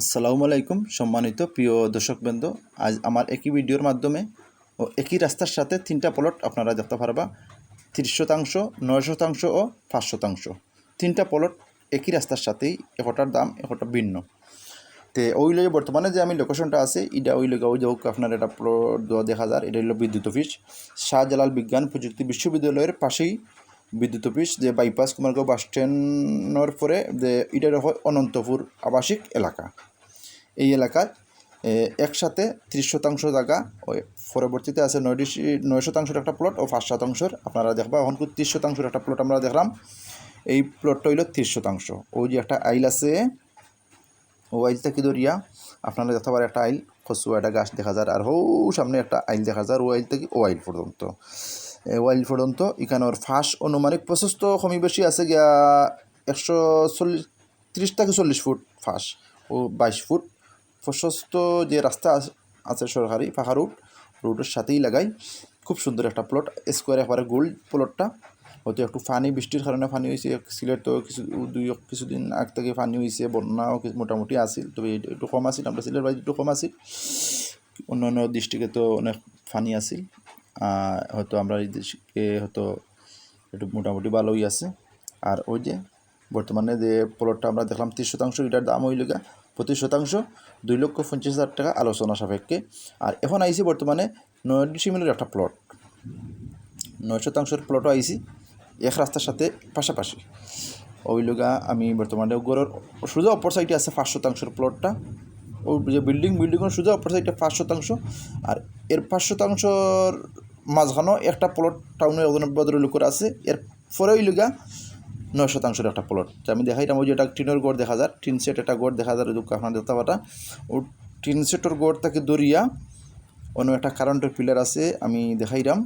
আসসালামু আলাইকুম, সম্মানিত প্রিয় দর্শকবৃন্দ। আজ আমার একই ভিডিওর মাধ্যমে ও একই রাস্তার সাথে তিনটা প্লট আপনারা দেখতে পারবা। তিরিশ শতাংশ, নয় শতাংশ ও পাঁচ শতাংশ। তিনটা প্লট একই রাস্তার সাথেই একটার দাম একটা ভিন্ন। তে ওই লগে বর্তমানে যে আমি লোকেশনটা আছে এটা ওই লগে ওই যে হোক আপনার এটা প্লট দেখা যার, এটা হলো বিদ্যুৎ অফিস। শাহজালাল বিজ্ঞান প্রযুক্তি বিশ্ববিদ্যালয়ের পাশেই বিদ্যুৎ অফিস, যে বাইপাস কুমারগাঁও বাস স্ট্যান্ডের পরে যে এটা হয় অনন্তপুর আবাসিক এলাকা। এই এলাকার একসাথে ত্রিশ শতাংশ জায়গা, ওই পরবর্তীতে আছে নয় নয় শতাংশের একটা প্লট ও পাঁচ শতাংশের, আপনারা দেখবা এখন ত্রিশ শতাংশের একটা প্লট আমরা দেখলাম। এই প্লটটা হইল ত্রিশ শতাংশ। ওই যে একটা আইল আছে, ও আইল থেকে দরিয়া? আপনারা দেখতে পারেন একটা আইল কচুয়া একটা গাছ দেখা যায়, আর হৌ, সামনে একটা আইল দেখা যায় ও আইল থেকে ও আইল পর্যন্ত। এ, ও আইল পর্যন্ত এখানের ফাঁস অনুমানিক প্রশস্ত কমি বেশি আছে গিয়া একশো চল্লিশ ত্রিশ থেকে চল্লিশ ফুট ফাঁস ও বাইশ ফুট। প্রশস্ত যে রাস্তা আছে সরকারি পাকা রুট রুটের সাথেই লাগাই খুব সুন্দর একটা প্লট স্কোয়ার একবারে গোল্ড প্লটটা হয়তো একটু পানি বৃষ্টির কারণে পানি হয়েছে সিলেট তো কিছু দুই কিছুদিন আগ থেকে পানি হয়েছে বন্যাও মোটামুটি আসিল তবে একটু কম আসিল আমরা সিলেট বাড়ি একটু কম আসিল অন্য অন্য ডিস্ট্রিক্টে তো অনেক পানি আসিল হয়তো আমরা এই ডিস্ট্রিক্টে হয়তো একটু মোটামুটি ভালোই আছে। আর ওই যে বর্তমানে যে প্লটটা আমরা দেখলাম, তিরিশ শতাংশ এটার দাম হইল গা প্রতি শতাংশ, দুই লক্ষ পঞ্চাশ হাজার টাকা আলোচনা সাপেক্ষে। আর এখন আইসি বর্তমানে নয় ডিসিমিলের একটা প্লট নয় শতাংশের প্লটও আইসি, এক রাস্তার সাথে পাশাপাশি। ওই লগা আমি বর্তমানে গড়ের সোজা অপর সাইডে আছে পাঁচ শতাংশের প্লটটা ও যে বিল্ডিং বিল্ডিংয়ের সোজা অপর সাইডে পাঁচ শতাংশ। আর এর পাঁচ শতাংশর মাঝখানেও একটা প্লট টাউনের বদর লোকের আছে। এর পরেও লগা নয় শতাংশের একটা প্লট আমি দেখাইলাম ওই যে এটা টিনের গড় দেখা যায়। টিন সেট একটা গড় দেখা যায়, দুঃখ আপনার দেখতে পাটা ও টিন সেটের গড় থেকে দরিয়া, অন্য একটা কারেন্টের পিলার আছে, আমি দেখাইলাম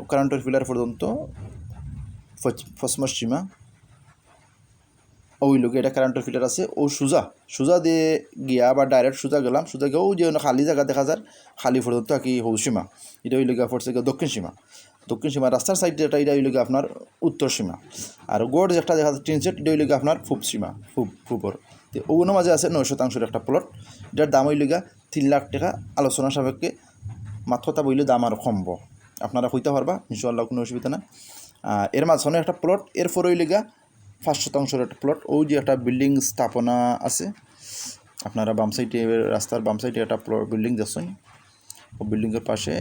ও কারেন্টের পিলার পর্যন্ত পশ্চিমা ওই লোকে এটা কারেন্টের ফিল্টার আছে, ও সুজা সুজা দিয়ে গিয়া বা ডাইরেক্ট সুজা গেলাম, সুজা গিয়ে, ও যে খালি জায়গা দেখা যায় খালি পর্যন্ত আর কি হৌ সীমা, এটা ওই লোকে গিয়ে দক্ষিণ সীমা। দক্ষিণ সীমা রাস্তার সাইড যেটা, এটা ওই লোকে আপনার উত্তর সীমা। আর গোড় যেটা দেখা যায় টিন সেট এটা ওই আপনার ফুপ সীমা ফুপ ফুপর তো ওগুলো মাঝে আছে নয় শতাংশের একটা প্লট এটার দাম ওই লোকা তিন লাখ টাকা, আলোচনা সাপেক্ষে মাত্র তা বইলে দাম আর কমব। আপনারা হইতে পারবা ইনশাল্লাহ কোনো অসুবিধা না এর মাঝখানে একটা প্লট এরপর ওই লেগা পাঁচ শতাংশের একটা প্লট ওই যে একটা বিল্ডিং স্থাপনা আছে। আপনারা বাম সাইডে রাস্তার বাম সাইডে একটা প্লট বিল্ডিং দেখছেন। ও বিল্ডিংয়ের পাশে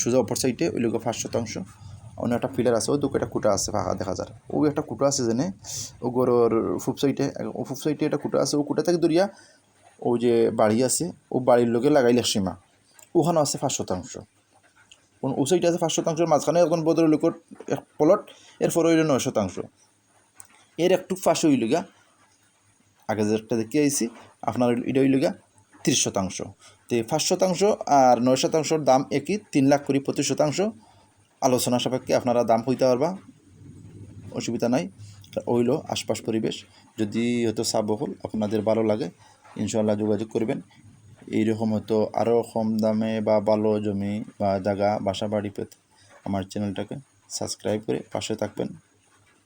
সোজা অপর সাইডে ওই লোক পাঁচ শতাংশ অন্য একটা পিলার আছে ও দুটো একটা কুটা আছে ফাঁকা দেখা যায় ও একটা কুটা আছে জেনে ও গরুর ফুপ সাইডে ও ফুপ সাইডে একটা কুটা আছে, ও কুটা থেকে দরিয়া ও যে বাড়ি আছে, ও বাড়ির লোকে লাগাইলে সীমা। ওখানেও আছে পাঁচ শতাংশ ও সাইডে আছে পাঁচ শতাংশের মাঝখানে এখন বদর লোকের এক প্লট এরপর হইল নয় শতাংশ এর একটু পাশে হইল গা আগে যেটা দেখে আইছি, আপনার এটা হইল গা তিরিশ শতাংশ। তো পাঁচ শতাংশ আর নয় শতাংশর দাম একই, তিন লাখ করে প্রতি শতাংশ। আলোচনা সাপেক্ষে আপনারা দাম হইতে পারবা, অসুবিধা নাই। ওইল আশপাশ পরিবেশ, যদি হয়তো সাবহল আপনাদের ভালো লাগে ইনশাল্লাহ যোগাযোগ করবেন। এইরকম হয়তো আরও কম দামে বা ভালো জমি বা জায়গা, বাসা, বাড়ি পেতে আমার চ্যানেলটাকে সাবস্ক্রাইব করে পাশে থাকবেন।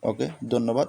ওকে, ধন্যবাদ।